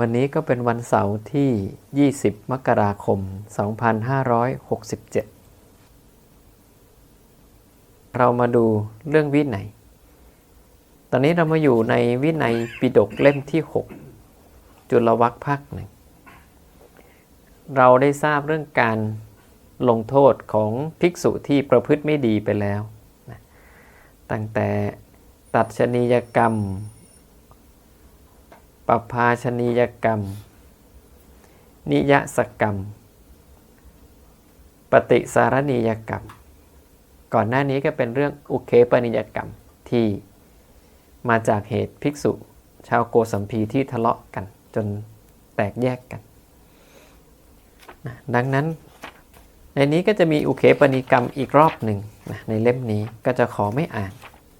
วันนี้ก็เป็นวันเสาร์ที่ 20 มกราคม 2567 เรามาดูเรื่องวินัย ตอนนี้เรามาอยู่ในวินัยปิฎกเล่มที่ 6 จุลวัคภาคหนึ่ง เราได้ทราบเรื่องการลงโทษของภิกษุที่ประพฤติไม่ดีไปแล้ว ตั้งแต่ตัดชนียกรรม ปภาชนียกรรม นิยสกรรม ปฏิสารณียกรรม ก่อนหน้านี้ก็เป็นเรื่องอุเคปนิยกรรมที่มาจากเหตุภิกษุชาวโกสัมพีที่ทะเลาะกันจนแตกแยกกัน ดังนั้นในนี้ก็จะมีอุเคปนิกรรมอีกรอบหนึ่งในเล่มนี้ก็จะขอไม่อ่าน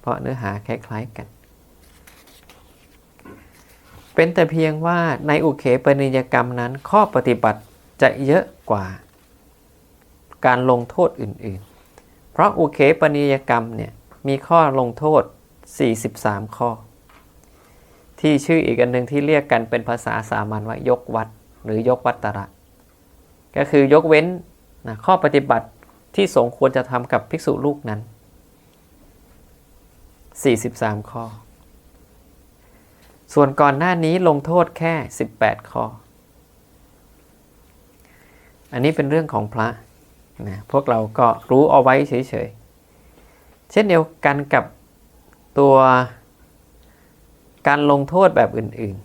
เพราะเนื้อหาคล้ายๆกัน เป็นแต่เพียงว่าในอุเคปนิยกรรมนั้นข้อปฏิบัติจะเยอะกว่า การลงโทษอื่นๆ เพราะอุเคปนิยกรรมเนี่ยมีข้อลงโทษ 43 ข้อ ที่ชื่ออีกอันหนึ่งที่เรียกกันเป็นภาษาสามัญว่ายกวัดหรือยกวัตระ ก็คือยกเว้นนะข้อปฏิบัติที่สงควรจะทำกับภิกษุลูกนั้น 43 ข้อ ส่วนก่อนหน้านี้ลงโทษแค่ 18 ข้อ อันนี้เป็นเรื่องของพระนะพวกเราก็รู้เอาไว้เฉยๆ เช่นเดียวกันกับตัวการลงโทษแบบอื่น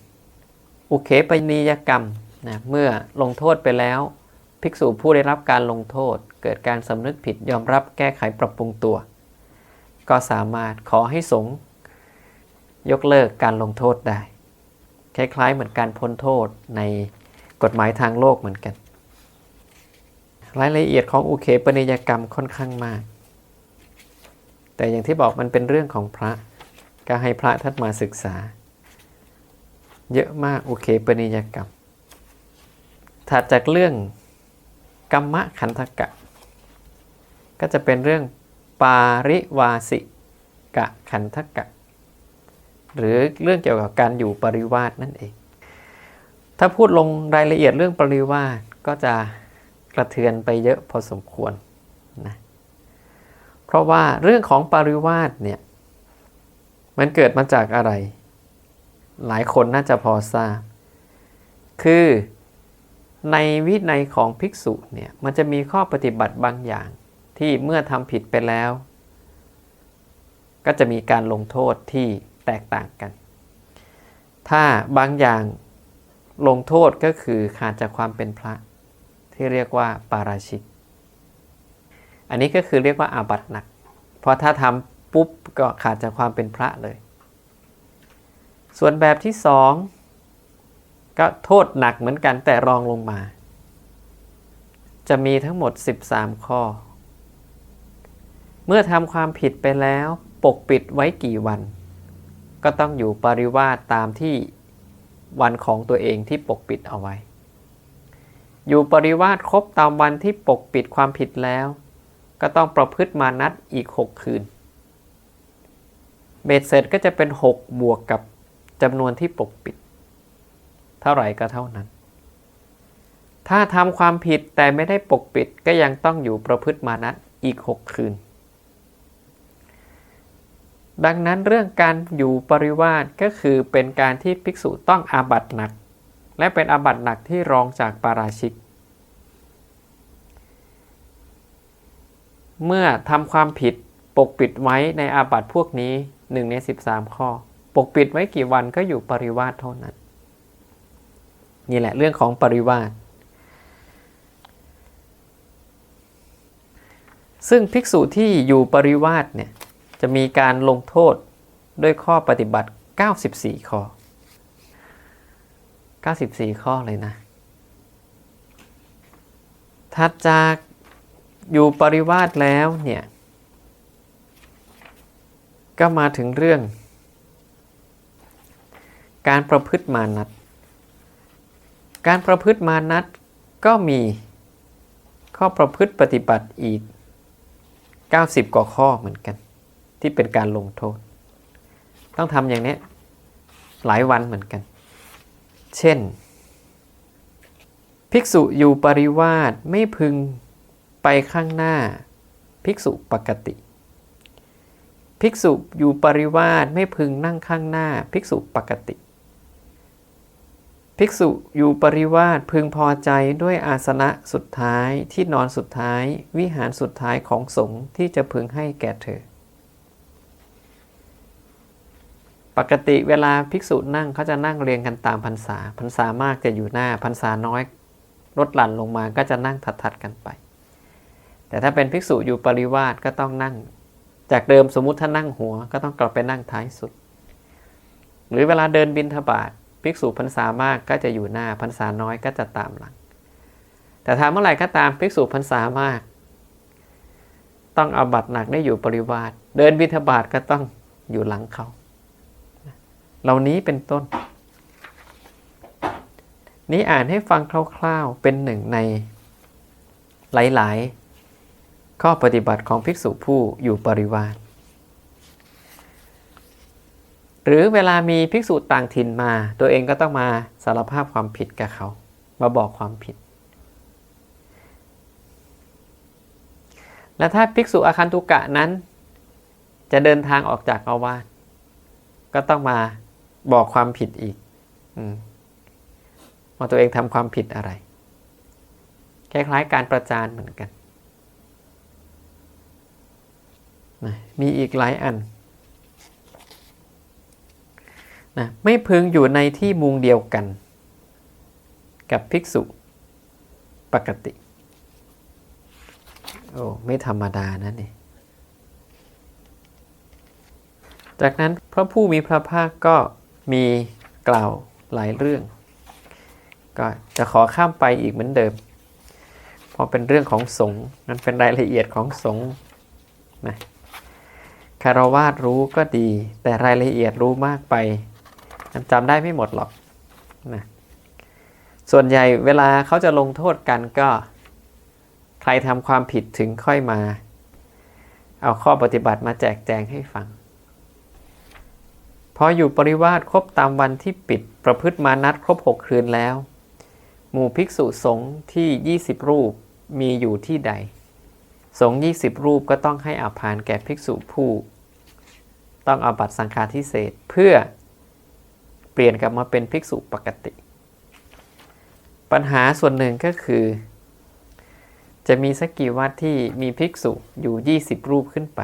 ๆ อุเคปนิยกรรมนะเมื่อลงโทษไปแล้ว ภิกษุผู้ได้รับการลงโทษ เกิดการสำนึกผิดยอมรับแก้ไขปรับปรุงตัว ก็สามารถขอให้สงฆ ยกเลิกการลงโทษได้ คล้ายๆเหมือนการพ้นโทษในกฎหมายทางโลกเหมือนกัน รายละเอียดของอุเคปนิยกรรมค่อนข้างมาก แต่อย่างที่บอกมันเป็นเรื่องของพระก็ให้พระท่านมาศึกษา เยอะมากอุเคปนิยกรรมถัดจากเรื่องกรรมะขันธกะ ก็จะเป็นเรื่องปาริวาสิกะขันธกะ หรือเรื่องเกี่ยวกับการอยู่ปริวาสนั่นเอง ถ้าพูดลงรายละเอียดเรื่องปริวาสก็จะกระเทือนไปเยอะพอสมควรนะเพราะว่าเรื่องของปริวาสเนี่ยมันเกิดมาจากอะไร หลายคนน่าจะพอทราบ คือในวินัยของภิกษุเนี่ยมันจะมีข้อปฏิบัติบางอย่างที่เมื่อทำผิดไปแล้ว ก็จะมีการลงโทษที่ แตกต่างกัน ถ้าบางอย่างลงโทษก็คือขาดจากความเป็นพระ ที่เรียกว่าปาราชิก อันนี้ก็คือเรียกว่าอาบัตหนัก เพราะถ้าทำปุ๊บก็ขาดจากความเป็นพระเลย ส่วนแบบที่สองก็โทษหนักเหมือนกันแต่รองลงมา จะมีทั้งหมด 13 ข้อ เมื่อทำความผิดไปแล้วปกปิดไว้กี่วัน ก็ต้องอยู่ปริวาสตามที่วันของตัวเองที่ปกปิดเอาไว้ อยู่ปริวาสครบตามวันที่ปกปิดความผิดแล้ว ก็ต้องประพฤติมานัดอีก 6 คืน เบ็ดเสร็จก็จะเป็น 6 บวกกับจำนวนที่ปกปิด เท่าไหร่ก็เท่านั้น ถ้าทำความผิดแต่ไม่ได้ปกปิดก็ยังต้องอยู่ประพฤติมานัดอีก 6 คืน ดังนั้นเรื่องการอยู่ปริวาสก็คือเป็นการที่ภิกษุต้องอาบัตหนัก และเป็นอาบัตหนักที่รองจากปาราชิก เมื่อทำความผิดปกปิดไว้ในอาบัตพวกนี้หนึ่งใน13 ข้อ ปกปิดไว้กี่วันก็อยู่ปริวาสเท่านั้น นี่แหละเรื่องของปริวาสซึ่งภิกษุที่อยู่ปริวาสเนี่ย จะมีการลงโทษด้วยข้อปฏิบัติ 94 ข้อ 94 ข้อเลยนะ ถัดจากอยู่ปริวาสแล้วเนี่ย ก็มาถึงเรื่อง การประพฤติมานัดการประพฤติมานัดก็มีข้อประพฤติปฏิบัติอีก 90 กว่าข้อเหมือนกัน ที่เป็นการลงโทษ ต้องทำอย่างนี้หลายวันเหมือนกัน เช่น ภิกษุอยู่ปริวาสไม่พึงไปข้างหน้า ภิกษุปกติ ภิกษุอยู่ปริวาสไม่พึงนั่งข้างหน้า ภิกษุปกติ ภิกษุอยู่ปริวาสพึงพอใจด้วยอาสนะสุดท้ายที่นอนสุดท้ายวิหารสุดท้ายของสงฆ์ที่จะพึงให้แก่เธอ ปกติเวลาภิกษุนั่งเขาจะนั่งเรียงกันตามพรรษาพรรษามากจะอยู่หน้าพรรษาน้อยลดหลั่นลงมาก็จะนั่งถัดๆกันไป แต่ถ้าเป็นภิกษุอยู่ปริวาสก็ต้องนั่ง จากเดิมสมมุติถ้านั่งหัวก็ต้องกลับไปนั่งท้ายสุด หรือเวลาเดินบินทบาทภิกษุพรรษามากก็จะอยู่หน้าพรรษาน้อยก็จะตามหลัง แต่ถ้าเมื่อไหร่ก็ตามภิกษุพรรษามาก ต้องเอาบัตรหนักได้อยู่ปริวาสเดินบิณฑบาตก็ต้องอยู่หลังเขา เหล่านี้เป็นต้น นี้อ่านให้ฟังคร่าวๆ เป็นหนึ่งใน หลายๆ ข้อปฏิบัติของภิกษุผู้อยู่ปริวาสหรือเวลามีภิกษุต่างถิ่นมา ตัวเองก็ต้องมาสารภาพความผิดกับเขา มาบอกความผิด และถ้าภิกษุอาคันตุกะนั้น จะเดินทางออกจากอาวาสก็ต้องมา บอกความผิดอีกอว่าตัวเองทำความผิดอะไรคล้ายๆการประจานเหมือนกันนะมีอีกหลายอันนะไม่พึงอยู่ในที่มุงเดียวกัน กับภิกษุปกติ โอ้ไม่ธรรมดานะนี่ จากนั้นพระผู้มีพระภาคก็ มีกล่าวหลายเรื่อง ก็จะขอข้ามไปอีกเหมือนเดิม เพราะเป็นเรื่องของสงฆ์นั้นเป็นรายละเอียดของสงฆ์นะคารวาสรู้ก็ดี แต่รายละเอียดรู้มากไปจำได้ไม่หมดหรอกนะส่วนใหญ่เวลาเขาจะลงโทษกันก็ ใครทำความผิดถึงค่อยมา เอาข้อปฏิบัติมาแจกแจงให้ฟัง พออยู่ปริวาสครบตามวันที่ปิดประพฤติมานัดครบหกคืนแล้ว หมู่ภิกษุสงฆ์ที่ 20 รูปมีอยู่ที่ใด สงฆ์20 รูปก็ต้องให้อาภานแก่ภิกษุผู้ ต้องอาบัตสังฆาทิเศษเพื่อเปลี่ยนกลับมาเป็นภิกษุปกติ ปัญหาส่วนหนึ่งก็คือ จะมีสักกี่วัดที่มีภิกษุอยู่ 20 รูปขึ้นไป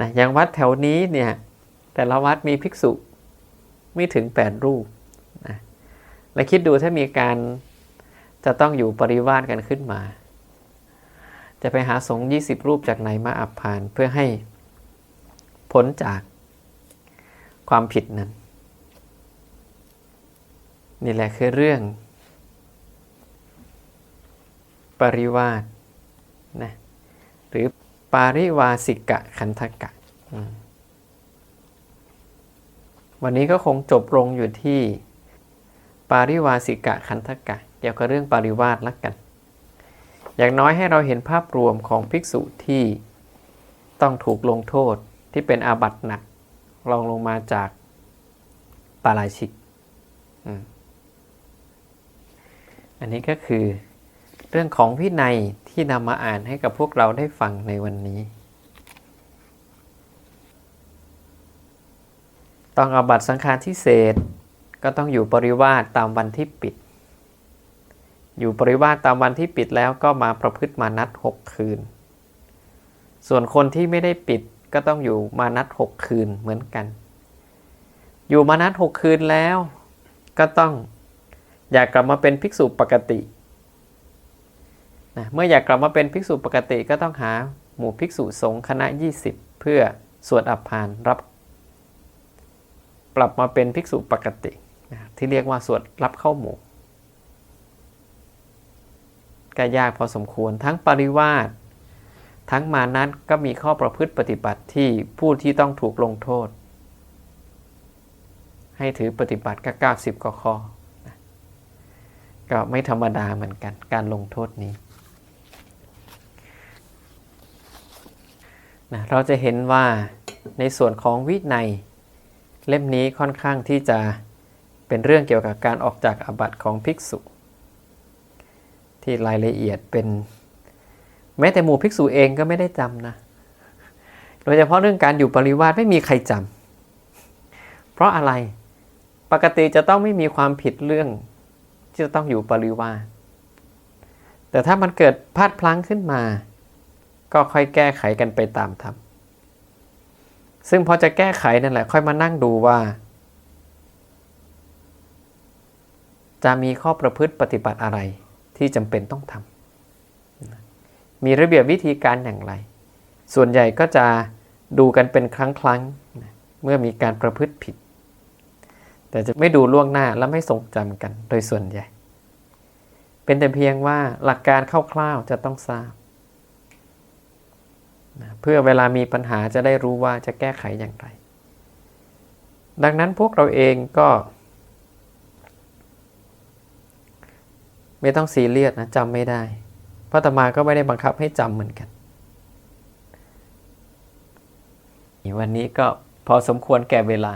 นะอย่างวัดแถวนี้เนี่ย แต่ละวัดมีภิกษุไม่ถึง 8 รูปนะและคิดดูถ้ามีการจะต้องอยู่ปริวาสกันขึ้นมา จะไปหาสงฆ์20 รูปจากไหนมาอับพานเพื่อให้พ้นจากความผิดนั้น นี่แหละคือเรื่อง ปริวาสนะหรือปาริวาสิกะขันธกะ วันนี้ก็คงจบลงอยู่ที่ ปาริวาสิกะขันธกะ เกี่ยวกับเรื่องปาริวาสละกัน อย่างน้อยให้เราเห็นภาพรวมของภิกษุที่ต้องถูกลงโทษที่เป็นอาบัติหนักรองลงมาจากปาราชิก อันนี้ก็คือเรื่องของวินัยที่นำมาอ่านให้กับพวกเราได้ฟังในวันนี้ ต้องอาบัตสังฆาทิเศษก็ต้องอยู่ปริวาสตามวันที่ปิด อยู่ปริวาสตามวันที่ปิดแล้วก็มาประพฤติมานัดหกคืน ส่วนคนที่ไม่ได้ปิดก็ต้องอยู่มานัดหกคืนเหมือนกัน อยู่มานัดหกคืนแล้วก็ต้องอยากกลับมาเป็นภิกษุปกตินะเมื่ออยากกลับมาเป็นภิกษุปกติก็ต้องหาหมู่ภิกษุสงฆ์คณะ 20 เพื่อสวดอัภานรับ ปรับมาเป็นภิกษุปกตินะที่เรียกว่าสวดรับเข้าหมู่ก็ยากพอสมควรทั้งปริวาสทั้งมานั้นก็มีข้อประพฤติปฏิบัติที่ผู้ที่ต้องถูกลงโทษ ให้ถือปฏิบัติก็90กว่าข้อก็ไม่ธรรมดาเหมือนกันการลงโทษนี้นะเราจะเห็นว่าในส่วนของวินัย เล่มนี้ค่อนข้างที่จะเป็นเรื่องเกี่ยวกับการออกจากอาบัติของภิกษุ ที่รายละเอียดเป็น แม้แต่หมู่ภิกษุเองก็ไม่ได้จำนะ โดยเฉพาะเรื่องการอยู่ปริวาสไม่มีใครจำเพราะอะไรปกติจะต้องไม่มีความผิดเรื่องที่จะต้องอยู่ปริวาสแต่ถ้ามันเกิดพลาดพลั้งขึ้นมา ก็ค่อยแก้ไขกันไปตามธรรม ซึ่งพอจะแก้ไขนั่นแหละ ค่อยมานั่งดูว่า จะมีข้อประพฤติปฏิบัติอะไรที่จำเป็นต้องทำมีระเบียบวิธีการอย่างไร ส่วนใหญ่ก็จะดูกันเป็นครั้งครั้งเมื่อมีการประพฤติผิด แต่จะไม่ดูล่วงหน้าและไม่ทรงจำกันโดยส่วนใหญ่ เป็นแต่เพียงว่าหลักการคร่าวๆจะต้องทราบ นะเพื่อเวลามีปัญหาจะได้รู้ว่าจะแก้ไขอย่างไร ดังนั้นพวกเราเองก็ ไม่ต้องซีเรียสนะจำไม่ได้พระอาตมาก็ไม่ได้บังคับให้จำเหมือนกัน วันนี้ก็พอสมควรแก่เวลา